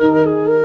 Música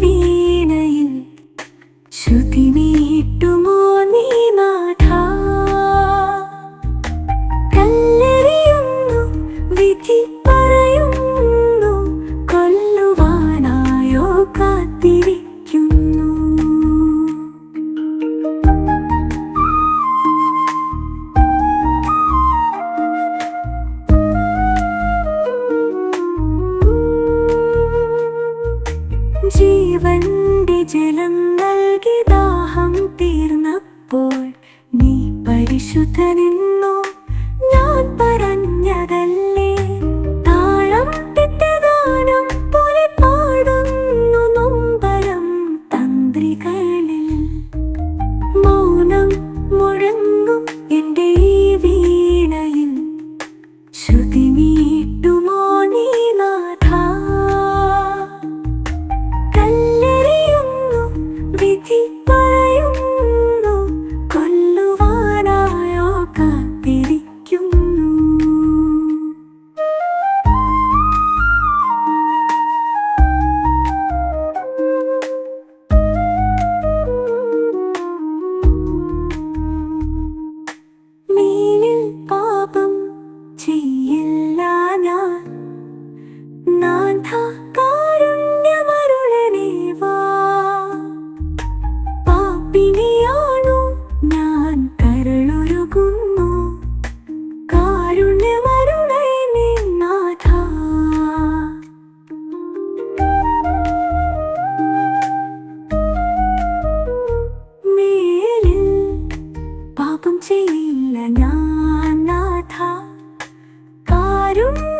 വീണയിൽ ശ്രുതി നീട്ടുമോ നീ നാഥ? കല്ലെറിയുന്നു വിധി പറയുന്നു കൊല്ലുവാനായോ കാത്തിരി? ജലം നൽകി ദാഹം തീർന്നപ്പോൾ നീ പരിശുദ്ധനെന്നോ ഞാൻ പറഞ്ഞത് Barulho!